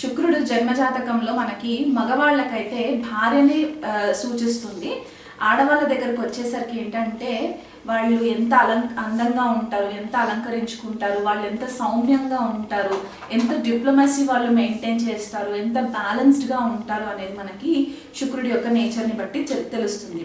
శుక్రుడు జన్మజాతకంలో మనకి మగవాళ్ళకైతే భార్యని సూచిస్తుంది. ఆడవాళ్ళ దగ్గరకు వచ్చేసరికి ఏంటంటే వాళ్ళు ఎంత అలం అందంగా ఉంటారు ఎంత అలంకరించుకుంటారు వాళ్ళు ఎంత సౌమ్యంగా ఉంటారు ఎంత డిప్లొమసీ వాళ్ళు మెయింటైన్ చేస్తారు ఎంత బ్యాలెన్స్డ్గా ఉంటారు అనేది మనకి శుక్రుడి యొక్క నేచర్ని బట్టి తెలుస్తుంది.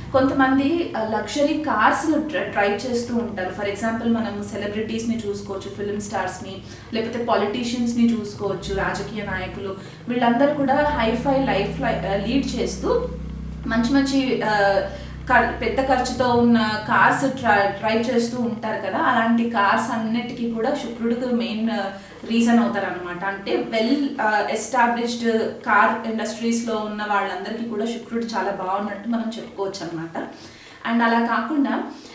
కొంతమంది లక్షరీ కార్స్ డ్రైవ్ చేస్తూ ఉంటారు. ఫర్ ఎగ్జాంపుల్ మనం సెలబ్రిటీస్ని చూసుకోవచ్చు ఫిల్మ్ స్టార్స్ని లేకపోతే పాలిటీషియన్స్ని చూసుకోవచ్చు రాజకీయ నాయకులు. వీళ్ళందరూ కూడా హైఫై లైఫ్ లీడ్ చేస్తూ మంచి మంచి పెద్ద ఖర్చుతో ఉన్న కార్స్ డ్రైవ్ చేస్తూ ఉంటారు కదా అలాంటి కార్స్ అన్నిటికీ కూడా శుక్రుడికి మెయిన్ రీజన్ అవుతారు అనమాట అంటే వెల్ ఎస్టాబ్లిష్డ్ కార్ ఇండస్ట్రీస్లో ఉన్న వాళ్ళందరికీ కూడా శుక్రుడు చాలా బాగున్నట్టు మనం చెప్పుకోవచ్చు అనమాట అండ్ అలా కాకుండా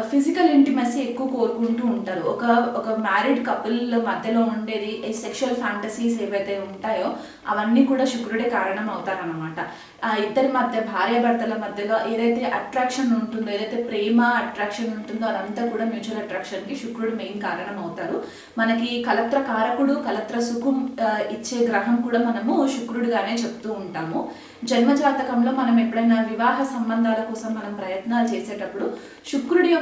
ఫిజికల్ ఇంటిమసీ ఎక్కువ కోరుకుంటూ ఉంటారు. ఒక ఒక మ్యారీడ్ కపుల్ మధ్యలో ఉండేది ఈ సెక్షువల్ ఫ్యాంటసీస్ ఏవైతే ఉంటాయో అవన్నీ కూడా శుక్రుడే కారణం అవుతారనమాట ఆ ఇద్దరి మధ్య భార్యాభర్తల మధ్యలో ఏదైతే అట్రాక్షన్ ఉంటుందో ఏదైతే ప్రేమ అట్రాక్షన్ ఉంటుందో అదంతా కూడా మ్యూచువల్ అట్రాక్షన్కి శుక్రుడు మెయిన్ కారణం అవుతారు. మనకి కలత్ర కారకుడు కలత్ర సుఖం ఇచ్చే గ్రహం కూడా మనము శుక్రుడుగానే చెప్తూ ఉంటాము. జన్మజాతకంలో మనం ఎప్పుడైనా వివాహ సంబంధాల కోసం మనం ప్రయత్నాలు చేసేటప్పుడు శుక్రుడి యొక్క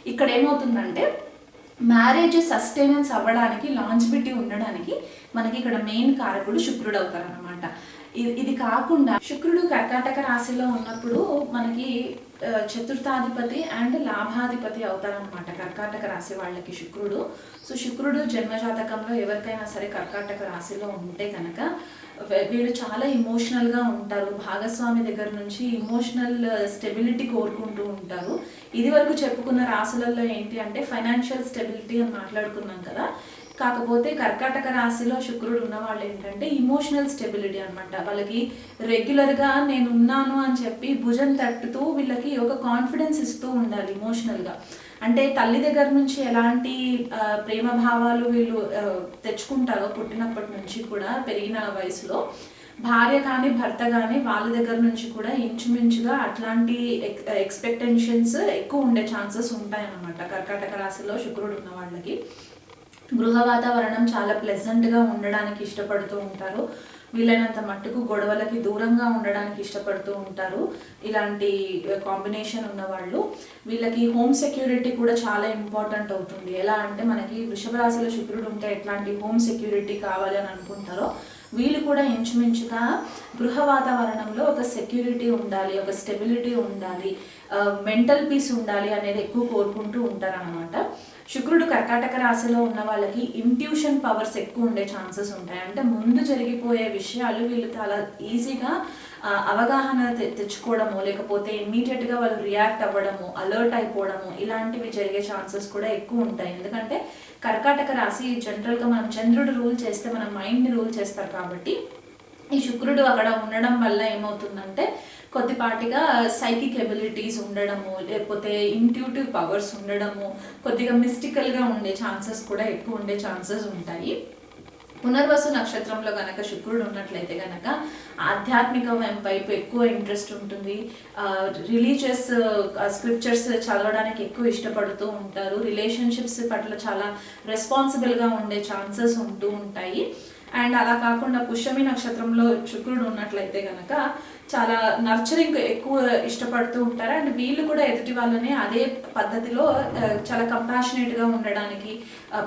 ఇక్కడ ఏమవుతుందంటే మ్యారేజ్ సస్టైనెన్స్ అవ్వడానికి లాంజిబిటీ ఉండడానికి మనకి ఇక్కడ మెయిన్ కారకుడు శుక్రుడు అవుతారనమాట ఇది కాకుండా శుక్రుడు కర్కాటక రాశిలో ఉన్నప్పుడు మనకి చతుర్థాధిపతి అండ్ లాభాధిపతి అవుతారనమాట కర్కాటక రాశి వాళ్ళకి శుక్రుడు. సో శుక్రుడు జన్మజాతకంలో ఎవరికైనా సరే కర్కాటక రాశిలో ఉంటే కనుక వీళ్ళు చాలా ఇమోషనల్గా ఉంటారు. భాగస్వామి దగ్గర నుంచి ఇమోషనల్ స్టెబిలిటీ uh, కోరుకుంటూ ఉంటారు. ఇది వరకు చెప్పుకున్న రాసులలో ఏంటి అంటే ఫైనాన్షియల్ స్టెబిలిటీ అని మాట్లాడుకున్నాం కదా. కాకపోతే కర్కాటక రాశిలో శుక్రుడు ఉన్న వాళ్ళు ఏంటంటే ఇమోషనల్ స్టెబిలిటీ అనమాట వాళ్ళకి రెగ్యులర్గా నేను ఉన్నాను అని చెప్పి భుజం తట్టుతూ వీళ్ళకి ఒక కాన్ఫిడెన్స్ ఇస్తూ ఉండాలి ఇమోషనల్గా అంటే తల్లి దగ్గర నుంచి ఎలాంటి ప్రేమ భావాలు వీళ్ళు తెచ్చుకుంటారో పుట్టినప్పటి నుంచి కూడా పెరిగిన వయసులో భార్య కానీ భర్త కానీ వాళ్ళ దగ్గర నుంచి కూడా ఇంచుమించుగా అట్లాంటి ఎక్స్పెక్టేషన్స్ ఎక్కువ ఉండే ఛాన్సెస్ ఉంటాయన్నమాట కర్కాటక రాశిలో శుక్రుడు ఉన్న వాళ్ళకి గృహ వాతావరణం చాలా ప్లెజెంట్గా ఉండడానికి ఇష్టపడుతూ ఉంటారు. వీలైనంత మట్టుకు గొడవలకి దూరంగా ఉండడానికి ఇష్టపడుతూ ఉంటారు. ఇలాంటి కాంబినేషన్ ఉన్న వాళ్ళు వీళ్ళకి హోమ్ సెక్యూరిటీ కూడా చాలా ఇంపార్టెంట్ అవుతుంది. ఎలా అంటే మనకి వృషభ రాశిలో శుక్రుడు ఉంటే ఎట్లాంటి హోమ్ సెక్యూరిటీ కావాలి అని అనుకుంటారో వీళ్ళు కూడా ఇంచుమించుగా గృహ వాతావరణంలో ఒక సెక్యూరిటీ ఉండాలి ఒక స్టెబిలిటీ ఉండాలి మెంటల్ పీస్ ఉండాలి అనేది ఎక్కువ కోరుకుంటూ ఉంటారనమాట శుక్రుడు కర్కాటక రాశిలో ఉన్న వాళ్ళకి ఇంట్యూషన్ పవర్స్ ఎక్కువ ఉండే ఛాన్సెస్ ఉంటాయి. అంటే ముందు జరిగిపోయే విషయాలు వీళ్ళు చాలా ఈజీగా అవగాహన తె- తెచ్చుకోవడము లేకపోతే ఇమ్మీడియట్గా వాళ్ళు రియాక్ట్ అవ్వడము అలర్ట్ అయిపోవడము ఇలాంటివి జరిగే ఛాన్సెస్ కూడా ఎక్కువ ఉంటాయి. ఎందుకంటే కర్కాటక రాశి జనరల్గా మనం చంద్రుడు రూల్ చేస్తే మన మైండ్ని రూల్ చేస్తారు కాబట్టి ఈ శుక్రుడు అక్కడ ఉండడం వల్ల ఏమవుతుందంటే కొద్దిపాటిగా సైకిక్ ఎబిలిటీస్ ఉండడము లేకపోతే ఇంట్యూటివ్ పవర్స్ ఉండడము కొద్దిగా మిస్టికల్గా ఉండే ఛాన్సెస్ కూడా ఎక్కువ ఉండే ఛాన్సెస్ ఉంటాయి. పునర్వసు నక్షత్రంలో కనుక శుక్రుడు ఉన్నట్లయితే కనుక ఆధ్యాత్మిక వైపు ఎక్కువ ఇంట్రెస్ట్ ఉంటుంది. రిలీజియస్ స్క్రిప్చర్స్ చదవడానికి ఎక్కువ ఇష్టపడుతూ ఉంటారు. రిలేషన్షిప్స్ పట్ల చాలా రెస్పాన్సిబుల్గా ఉండే ఛాన్సెస్ ఉంటూ ఉంటాయి. అండ్ అలా కాకుండా పుష్యమి నక్షత్రంలో శుక్రుడు ఉన్నట్లయితే కనుక చాలా నర్చరింగ్ ఎక్కువ ఇష్టపడుతూ ఉంటారు. అండ్ వీళ్ళు కూడా ఎదుటి వాళ్ళని అదే పద్ధతిలో చాలా కంపాషనేట్గా ఉండడానికి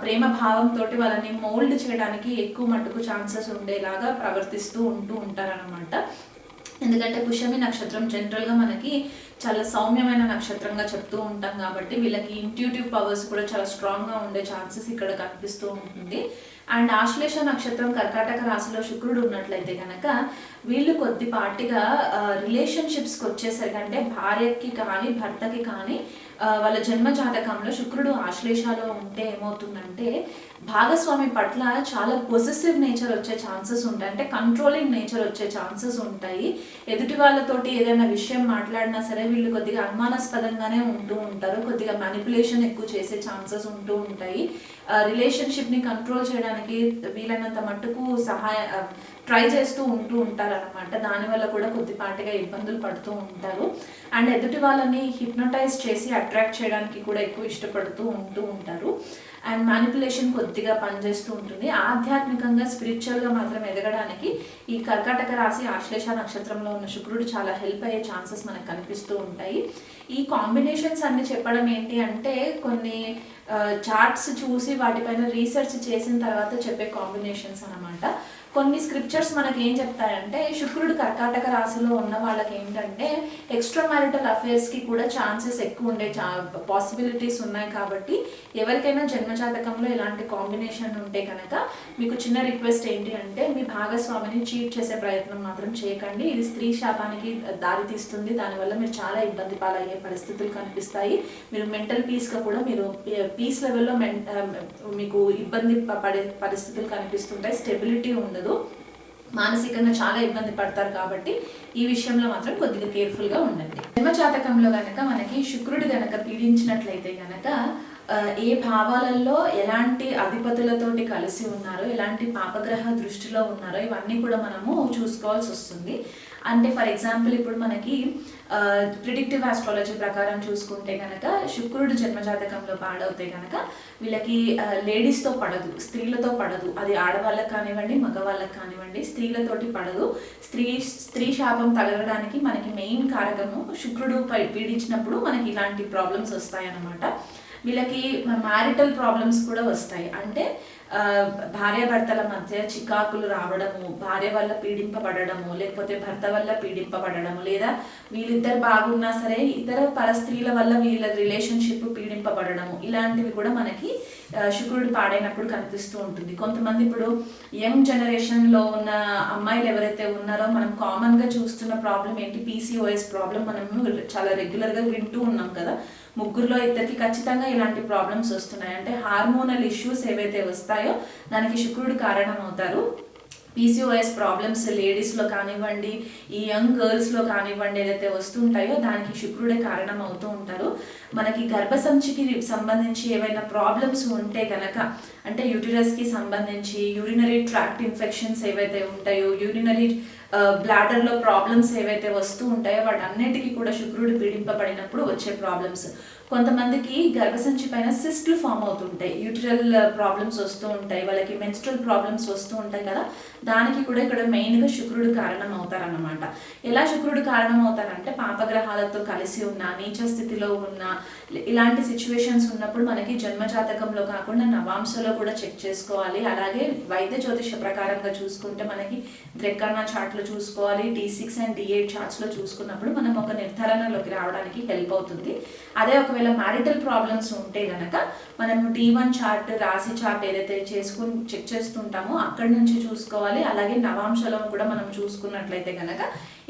ప్రేమ భావంతో వాళ్ళని మోల్డ్ చేయడానికి ఎక్కువ మట్టుకు ఛాన్సెస్ ఉండేలాగా ప్రవర్తిస్తూ ఉంటూ ఉంటారనమాట ఎందుకంటే పుష్యమి నక్షత్రం జనరల్గా మనకి చాలా సౌమ్యమైన నక్షత్రంగా చెప్తూ ఉంటాం కాబట్టి వీళ్ళకి ఇంట్యూటివ్ పవర్స్ కూడా చాలా స్ట్రాంగ్గా ఉండే ఛాన్సెస్ ఇక్కడ కనిపిస్తూ ఉంటుంది. అండ్ ఆశ్లేష నక్షత్రం కర్కాటక రాశిలో శుక్రుడు ఉన్నట్లయితే కనుక వీళ్ళు కొద్దిపాటిగా రిలేషన్షిప్స్కి వచ్చేసరికి అంటే భార్యకి కానీ భర్తకి కానీ వాళ్ళ జన్మ జాతకంలో శుక్రుడు ఆశ్లేషాలో ఉంటే ఏమవుతుందంటే భాగస్వామి పట్ల చాలా పొజిటివ్ నేచర్ వచ్చే ఛాన్సెస్ ఉంటాయి. అంటే కంట్రోలింగ్ నేచర్ వచ్చే ఛాన్సెస్ ఉంటాయి. ఎదుటి వాళ్ళతోటి ఏదైనా విషయం మాట్లాడినా సరే వీళ్ళు కొద్దిగా అనుమానాస్పదంగానే ఉంటూ ఉంటారు. కొద్దిగా మ్యానిపులేషన్ ఎక్కువ చేసే ఛాన్సెస్ ఉంటూ ఉంటాయి. రిలేషన్షిప్ని కంట్రోల్ చేయడానికి వీలైనంత మట్టుకు సహాయ ట్రై చేస్తూ ఉంటూ ఉంటారు అనమాట దానివల్ల కూడా కొద్దిపాటిగా ఇబ్బందులు పడుతూ ఉంటారు. అండ్ ఎదుటి వాళ్ళని హిప్నటైజ్ చేసి అట్రాక్ట్ చేయడానికి కూడా ఎక్కువ ఇష్టపడుతూ ఉంటూ ఉంటారు. అండ్ మ్యానిపులేషన్ కొద్దిగా పనిచేస్తూ ఉంటుంది. ఆధ్యాత్మికంగా స్పిరిచువల్గా మాత్రం ఎదగడానికి ఈ కర్కాటక రాశి ఆశ్లేష నక్షత్రంలో ఉన్న శుక్రుడు చాలా హెల్ప్ అయ్యే ఛాన్సెస్ మనకు కనిపిస్తూ ఉంటాయి. ఈ కాంబినేషన్స్ అన్ని చెప్పడం ఏంటి అంటే కొన్ని uh, చార్ట్స్ చూసి వాటిపైన రీసెర్చ్ చేసిన తర్వాత చెప్పే కాంబినేషన్స్ అనమాట కొన్ని స్క్రిప్చర్స్ మనకి ఏం చెప్తాయంటే శుక్రుడు కర్కాటక రాశిలో ఉన్న వాళ్ళకి ఏంటంటే ఎక్స్ట్రా మ్యారిటల్ అఫేర్స్కి కూడా ఛాన్సెస్ ఎక్కువ ఉండే పాసిబిలిటీస్ ఉన్నాయి కాబట్టి ఎవరికైనా జన్మజాతకంలో ఇలాంటి కాంబినేషన్ ఉంటే కనుక మీకు చిన్న రిక్వెస్ట్ ఏంటి అంటే మీ భాగస్వామిని చీట్ చేసే ప్రయత్నం మాత్రం చేయకండి. ఇది స్త్రీ శాపానికి దారి తీస్తుంది. దానివల్ల మీరు చాలా ఇబ్బంది పాలయ్యే పరిస్థితులు కనిపిస్తాయి. మీరు మెంటల్ పీస్గా కూడా మీరు పీస్ లెవెల్లో మెన్ మీకు ఇబ్బంది పడే పరిస్థితులు కనిపిస్తుంటాయి. స్టెబిలిటీ ఉండదు. మానసికంగా చాలా ఇబ్బంది పడతారు కాబట్టి ఈ విషయంలో మాత్రం కొద్దిగా కేర్ఫుల్గా ఉండండి. జన్మజాతకంలో కనుక గనక మనకి శుక్రుడు గనక పీడించినట్లయితే గనక ఏ భావాలలో ఎలాంటి అధిపతులతోటి కలిసి ఉన్నారో ఎలాంటి పాపగ్రహ దృష్టిలో ఉన్నారో ఇవన్నీ కూడా మనము చూసుకోవాల్సి వస్తుంది. అంటే ఫర్ ఎగ్జాంపుల్ ఇప్పుడు మనకి ప్రిడిక్టివ్ ఆస్ట్రాలజీ ప్రకారం చూసుకుంటే కనుక శుక్రుడు జన్మజాతకంలో పాడవుతే కనుక వీళ్ళకి లేడీస్తో పడదు స్త్రీలతో పడదు. అది ఆడవాళ్ళకి కానివ్వండి మగవాళ్ళకి కానివ్వండి స్త్రీలతోటి పడదు. స్త్రీ స్త్రీ శాపం తగలడానికి మనకి మెయిన్ కారకము శుక్రుడు పీడించినప్పుడు మనకి ఇలాంటి ప్రాబ్లమ్స్ వస్తాయి అన్నమాట వీళ్ళకి మ్యారిటల్ ప్రాబ్లమ్స్ కూడా వస్తాయి. అంటే భార్యాభర్తల మధ్య చికాకులు రావడము భార్య వల్ల పీడింపబడము లేకపోతే భర్త వల్ల పీడింపబడము లేదా వీళ్ళిద్దరు బాగున్నా సరే ఇతర పరస్త్రీల వల్ల వీళ్ళ రిలేషన్షిప్ పీడింపబడము ఇలాంటివి కూడా మనకి శుక్రుడు పాడైనప్పుడు కనిపిస్తూ ఉంటుంది. కొంతమంది ఇప్పుడు యంగ్ జనరేషన్లో ఉన్న అమ్మాయిలు ఎవరైతే ఉన్నారో మనం కామన్గా చూస్తున్న ప్రాబ్లం ఏంటి? పీసీఓఎస్ ప్రాబ్లం మనం చాలా రెగ్యులర్గా వింటూ ఉన్నాం కదా. ముగ్గురులో ఇద్దరికి ఖచ్చితంగా ఇలాంటి ప్రాబ్లమ్స్ వస్తున్నాయి. అంటే హార్మోనల్ ఇష్యూస్ ఏవైతే వస్తాయో దానికి శుక్రుడు కారణం అవుతారు పీసీఓఎస్ ప్రాబ్లమ్స్ లేడీస్లో కానివ్వండి ఈ యంగ్ గర్ల్స్లో కానివ్వండి ఏదైతే వస్తుంటాయో దానికి శుక్రుడే కారణం అవుతూ ఉంటారు. మనకి గర్భసంచికి సంబంధించి ఏవైనా ప్రాబ్లమ్స్ ఉంటే కనుక అంటే యూటిరస్కి సంబంధించి యూరినరీ ట్రాక్ట్ ఇన్ఫెక్షన్స్ ఏవైతే ఉంటాయో యూరినరీ బ్లాడర్లో ప్రాబ్లమ్స్ ఏవైతే వస్తూ ఉంటాయో వాటన్నిటికీ కూడా శుక్రుడు పీడింపబడినప్పుడు వచ్చే ప్రాబ్లమ్స్ కొంతమందికి గర్భసంచి పైన సిస్ట్లు ఫామ్ అవుతుంటాయి. యూట్రల్ uh, ప్రాబ్లమ్స్ వస్తూ ఉంటాయి. వాళ్ళకి మెన్స్ట్రల్ ప్రాబ్లమ్స్ వస్తూ ఉంటాయి కదా. దానికి కూడా ఇక్కడ మెయిన్గా శుక్రుడు కారణం అవుతారన్నమాట. ఎలా శుక్రుడు కారణం అవుతారంటే పాపగ్రహాలతో కలిసి ఉన్న నీచ స్థితిలో ఉన్న ఇలాంటి సిచ్యువేషన్స్ ఉన్నప్పుడు మనకి జన్మజాతకంలో కాకుండా నవాంశలో కూడా చెక్ చేసుకోవాలి. అలాగే వైద్య జ్యోతిష ప్రకారంగా చూసుకుంటే మనకి ద్రెక్కన్న చార్ట్లో చూసుకోవాలి. D six and D eight చార్ట్స్లో చూసుకున్నప్పుడు మనం ఒక నిర్ధారణలోకి రావడానికి హెల్ప్ అవుతుంది. అదే ఒకవేళ మ్యారిటల్ ప్రాబ్లమ్స్ ఉంటే కనుక మనం డి వన్ చార్ట్ రాశి చార్ట్ ఏదైతే చేసుకుని చెక్ చేస్తుంటామో అక్కడి నుంచి చూసుకోవాలి. అలాగే నవాంశలో కూడా మనం చూసుకున్నట్లయితే కనుక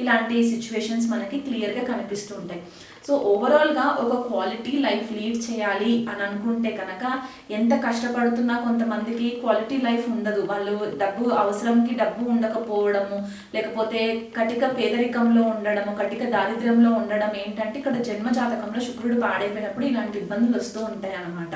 ఇలాంటి సిచ్యువేషన్స్ మనకి క్లియర్గా కనిపిస్తూ ఉంటాయి సో ఓవరాల్గా ఒక క్వాలిటీ లైఫ్ లీడ్ చేయాలి అని అనుకుంటే కనుక ఎంత కష్టపడుతున్నా కొంతమందికి క్వాలిటీ లైఫ్ ఉండదు. వాళ్ళు డబ్బు అవసరంకి డబ్బు ఉండకపోవడము లేకపోతే కటిక పేదరికంలో ఉండడము కటిక దారిద్ర్యంలో ఉండడం ఏంటంటే ఇక్కడ జన్మ జాతకంలో శుక్రుడు పాడైపోయినప్పుడు ఇలాంటి ఇబ్బందులు వస్తూ ఉంటాయి అన్నమాట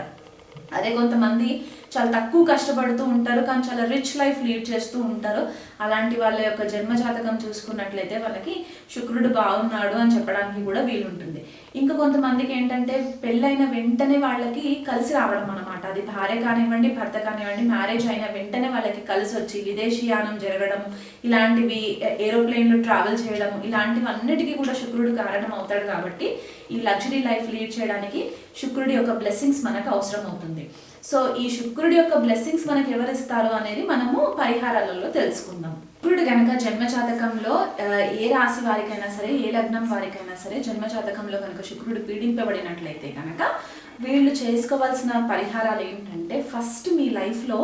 అదే కొంతమంది చాలా తక్కువ కష్టపడుతూ ఉంటారు కానీ చాలా రిచ్ లైఫ్ లీడ్ చేస్తూ ఉంటారు. అలాంటి వాళ్ళ యొక్క జన్మ జాతకం చూసుకున్నట్లయితే వాళ్ళకి శుక్రుడు బాగున్నాడు అని చెప్పడానికి కూడా వీలుంటుంది. ఇంకా కొంతమందికి ఏంటంటే పెళ్ళైన వెంటనే వాళ్ళకి కలిసి రావడం అనమాట అది భార్య కానివ్వండి భర్త కానివ్వండి మ్యారేజ్ అయిన వెంటనే వాళ్ళకి కలిసి వచ్చి విదేశీయానం జరగడం ఇలాంటివి ఏరోప్లేన్లో ట్రావెల్ చేయడం ఇలాంటివన్నిటికీ కూడా శుక్రుడు కారణం అవుతాడు కాబట్టి ఈ లగ్జరీ లైఫ్ లీడ్ చేయడానికి శుక్రుడి యొక్క బ్లెస్సింగ్స్ మనకు అవసరం అవుతుంది సో ఈ శుక్రుడి యొక్క బ్లెస్సింగ్స్ మనకి ఎవరు ఇస్తారు అనేది మనము పరిహారాలలో తెలుసుకుందాం. శుక్రుడు కనుక జన్మజాతకంలో ఏ రాశి వారికైనా సరే ఏ లగ్నం వారికైనా సరే జన్మజాతకంలో కనుక శుక్రుడు పీడింపబడినట్లయితే కనుక వీళ్ళు చేసుకోవాల్సిన పరిహారాలు ఏంటంటే ఫస్ట్ మీ లైఫ్లో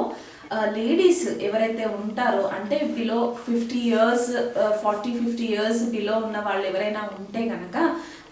లేడీస్ ఎవరైతే ఉంటారో అంటే below fifty years forty fifty years below ఉన్న వాళ్ళు ఎవరైనా ఉంటే కనుక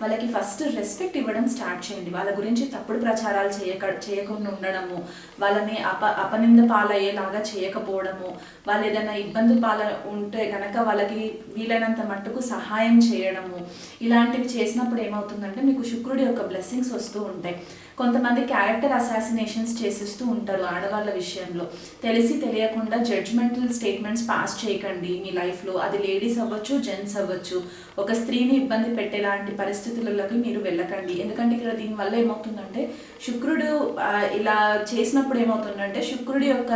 వాళ్ళకి ఫస్ట్ రెస్పెక్ట్ ఇవ్వడం స్టార్ట్ చేయండి. వాళ్ళ గురించి తప్పుడు ప్రచారాలు చేయక చేయకుండా ఉండడము వాళ్ళని అప అపనింద పాలయ్యేలాగా చేయకపోవడము వాళ్ళు ఏదైనా ఇబ్బంది పాల ఉంటే కనుక వాళ్ళకి వీలైనంత మట్టుకు సహాయం చేయడము ఇలాంటివి చేసినప్పుడు ఏమవుతుందంటే మీకు శుక్రుడి యొక్క బ్లెస్సింగ్స్ వస్తూ ఉంటాయి. కొంతమంది క్యారెక్టర్ అసాసినేషన్స్ చేసేస్తూ ఉంటారు ఆడవాళ్ళ విషయంలో. తెలిసి తెలియకుండా జడ్జ్మెంటల్ స్టేట్మెంట్స్ పాస్ చేయకండి మీ లైఫ్లో అది లేడీస్ అవ్వచ్చు జెంట్స్ అవ్వచ్చు. ఒక స్త్రీని ఇబ్బంది పెట్టేలాంటి పరిస్థితులలోకి మీరు వెళ్ళకండి. ఎందుకంటే ఇక్కడ దీనివల్ల ఏమవుతుందంటే శుక్రుడు ఇలా చేసినప్పుడు ఏమవుతుందంటే శుక్రుడి యొక్క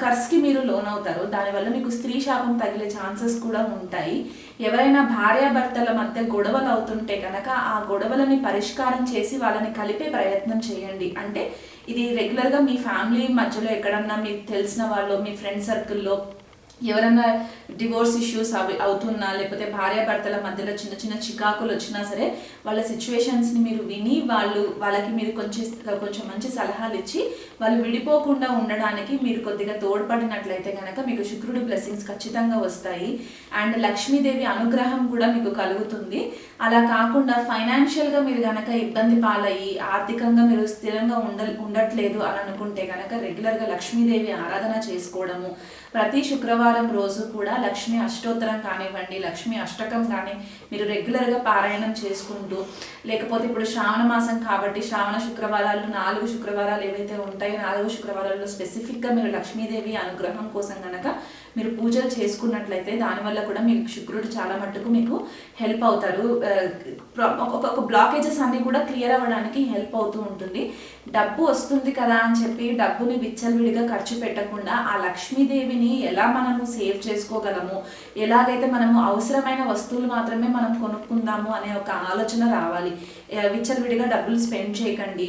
కర్స్కి మీరు లోన్ అవుతారు దానివల్ల మీకు స్త్రీ శాపం తగిలే ఛాన్సెస్ కూడా ఉంటాయి. ఎవరైనా భార్యాభర్తల మధ్య గొడవలు అవుతుంటే కనుక ఆ గొడవలని పరిష్కారం చేసి వాళ్ళని కలిపే ప్రయత్నం చేయండి. అంటే ఇది రెగ్యులర్గా మీ ఫ్యామిలీ మధ్యలో ఎక్కడన్నా మీకు తెలిసిన వాళ్ళు మీ ఫ్రెండ్ సర్కిల్లో ఎవరైనా డివోర్స్ ఇష్యూస్ అవి అవుతున్నా లేకపోతే భార్యాభర్తల మధ్యలో చిన్న చిన్న చికాకులు వచ్చినా సరే వాళ్ళ సిచ్యువేషన్స్ని మీరు విని వాళ్ళు వాళ్ళకి మీరు కొంచెం కొంచెం మంచి సలహాలు ఇచ్చి వాళ్ళు విడిపోకుండా ఉండడానికి మీరు కొద్దిగా తోడ్పడినట్లయితే కనుక మీకు శుక్రుడు బ్లెస్సింగ్స్ ఖచ్చితంగా వస్తాయి. అండ్ లక్ష్మీదేవి అనుగ్రహం కూడా మీకు కలుగుతుంది. అలా కాకుండా ఫైనాన్షియల్గా మీరు కనుక ఇబ్బంది పాలయ్యి ఆర్థికంగా మీరు స్థిరంగా ఉండ ఉండట్లేదు అని అనుకుంటే కనుక రెగ్యులర్గా లక్ష్మీదేవి ఆరాధన చేసుకోవడము. ప్రతి శుక్రవారం రోజు కూడా లక్ష్మీ అష్టోత్తరం కానివ్వండి లక్ష్మీ అష్టకం కానీ మీరు రెగ్యులర్గా పారాయణం చేసుకుంటూ లేకపోతే ఇప్పుడు శ్రావణ మాసం కాబట్టి శ్రావణ శుక్రవారాలు నాలుగు శుక్రవారాలు ఏవైతే ఉంటాయో నాలుగు శుక్రవారాల్లో స్పెసిఫిక్గా మీరు లక్ష్మీదేవి అనుగ్రహం కోసం కనుక మీరు పూజలు చేసుకున్నట్లయితే దానివల్ల కూడా మీకు శుక్రుడు చాలా మట్టుకు మీకు హెల్ప్ అవుతారు. ఒక్కొక్క ఒక బ్లాకేజెస్ అన్నీ కూడా క్లియర్ అవ్వడానికి హెల్ప్ అవుతూ ఉంటుంది. డబ్బు వస్తుంది కదా అని చెప్పి డబ్బుని విచ్చలవిడిగా ఖర్చు పెట్టకుండా ఆ లక్ష్మీదేవిని ఎలా మనము సేవ్ చేసుకోగలము? ఎలాగైతే మనము అవసరమైన వస్తువులు మాత్రమే మనం కొనుక్కుందాము అనే ఒక ఆలోచన రావాలి. విచ్చలవిడిగా డబ్బులు స్పెండ్ చేయకండి.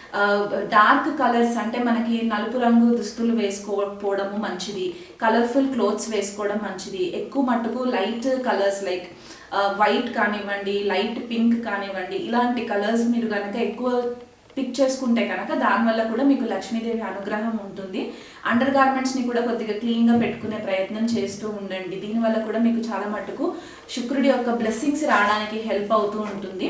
డార్క్ కలర్స్ అంటే మనకి నలుపు రంగు దుస్తులు వేసుకోకపోవడము మంచిది. కలర్ఫుల్ క్లోత్స్ వేసుకోవడం మంచిది. ఎక్కువ మట్టుకు లైట్ కలర్స్ లైక్ వైట్ కానివ్వండి లైట్ పింక్ కానివ్వండి ఇలాంటి కలర్స్ మీరు కనుక ఎక్కువ పిక్ చేసుకుంటే కనుక దానివల్ల కూడా మీకు లక్ష్మీదేవి అనుగ్రహం ఉంటుంది. అండర్ గార్మెంట్స్ని కూడా కొద్దిగా క్లీన్గా పెట్టుకునే ప్రయత్నం చేస్తూ ఉండండి. దీనివల్ల కూడా మీకు చాలా మటుకు శుక్రుడి యొక్క బ్లెస్సింగ్స్ రావడానికి హెల్ప్ అవుతూ ఉంటుంది.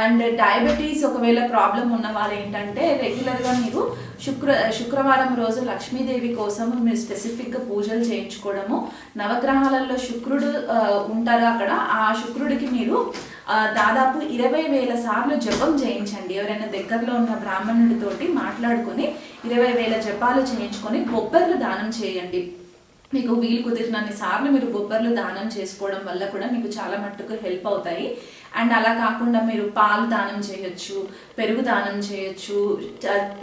అండ్ డయాబెటీస్ ఒకవేళ ప్రాబ్లం ఉన్న వాళ్ళు ఏంటంటే రెగ్యులర్గా మీరు శుక్ర శుక్రవారం రోజు లక్ష్మీదేవి కోసం మీరు స్పెసిఫిక్గా పూజలు చేయించుకోవడము. నవగ్రహాలలో శుక్రుడు ఉంటారు అక్కడ. ఆ శుక్రుడికి మీరు దాదాపు ఇరవై వేల సార్లు జపం చేయించండి. ఎవరైనా దగ్గరలో ఉన్న బ్రాహ్మణుడితోటి మాట్లాడుకొని ఇరవై వేల జపాలు చేయించుకొని బొబ్బర్లు దానం చేయండి. మీకు వీలు కుదిరినన్ని సార్లు మీరు బొబ్బర్లు దానం చేసుకోవడం వల్ల కూడా మీకు చాలా మట్టుకు హెల్ప్ అవుతాయి. అండ్ అలా కాకుండా మీరు పాలు దానం చేయొచ్చు పెరుగు దానం చేయొచ్చు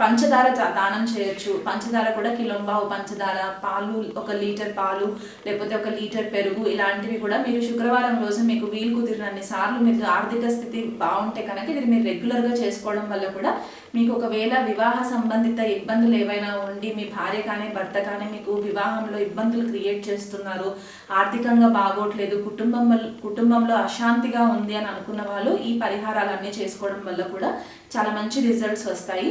పంచదార దానం చేయొచ్చు. పంచదార కూడా కిలోంబావు పంచదార పాలు ఒక లీటర్ పాలు లేకపోతే ఒక లీటర్ పెరుగు ఇలాంటివి కూడా మీరు శుక్రవారం రోజు మీకు వీలు కుదిరినన్ని సార్లు మీకు ఆర్థిక స్థితి బాగుంటే కనుక ఇది మీరు రెగ్యులర్గా చేసుకోవడం వల్ల కూడా మీకు ఒకవేళ వివాహ సంబంధిత ఇబ్బందులు ఏవైనా ఉండి మీ భార్య కానీ భర్త కానీ మీకు వివాహంలో ఇబ్బందులు క్రియేట్ చేస్తున్నారు ఆర్థికంగా బాగోట్లేదు కుటుంబం వల్ల- కుటుంబంలో అశాంతిగా ఉంది అని అనుకున్న వాళ్ళు ఈ పరిహారాలన్నీ చేసుకోవడం వల్ల కూడా చాలా మంచి రిజల్ట్స్ వస్తాయి.